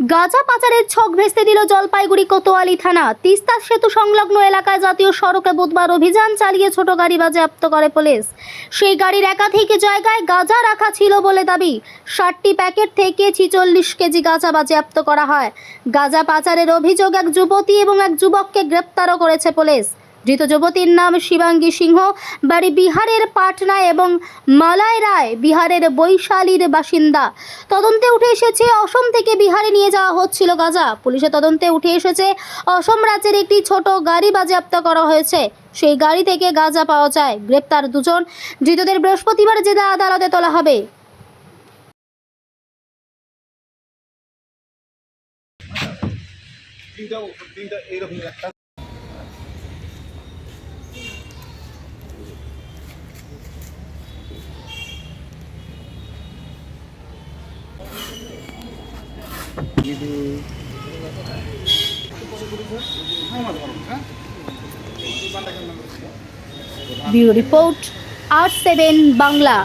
গাঁজা পাচারের ছক ভেস্তে দিল জলপাইগুড়ি কোতোয়ালি থানা। তিস্তা সেতু সংলগ্ন এলাকায় জাতীয় সড়কে বুধবার অভিযান চালিয়ে ছোট গাড়ি বাজেয়াপ্ত করে পুলিশ। সেই গাড়ির একাধিক জায়গায় গাঁজা রাখা ছিল বলে দাবি। ষাটটি প্যাকেট থেকে ছিচল্লিশ কেজি গাঁজা বাজেয়াপ্ত করা হয়। গাঁজা পাচারের অভিযোগ এক যুবতী এবং এক যুবককে গ্রেপ্তারও করেছে পুলিশ। ধৃত যুবতীর নাম শিবাঙ্গী সিংহ। বাড়ি বিহারের পাটনা এবং মালায় রায়, বিহারের বৈশালীর বাসিন্দা। তদন্তে উঠে এসেছে, অসম থেকে বিহারে নিয়ে যাওয়া হচ্ছিল গাজা। পুলিশের তদন্তে উঠে এসেছে, অসম রাজ্যের একটি ছোট গাড়ি বাজেয়াপ্ত করা হয়েছে। সেই গাড়ি থেকে গাজা পাওয়া যায়। গ্রেপ্তার দুজন। ধৃতদের বৃহস্পতিবার জেলা আদালতে তোলা হবে। তিনটা তিনটা এইরকম একটা ব্যুরো রিপোর্ট আর সেভেন বাংলা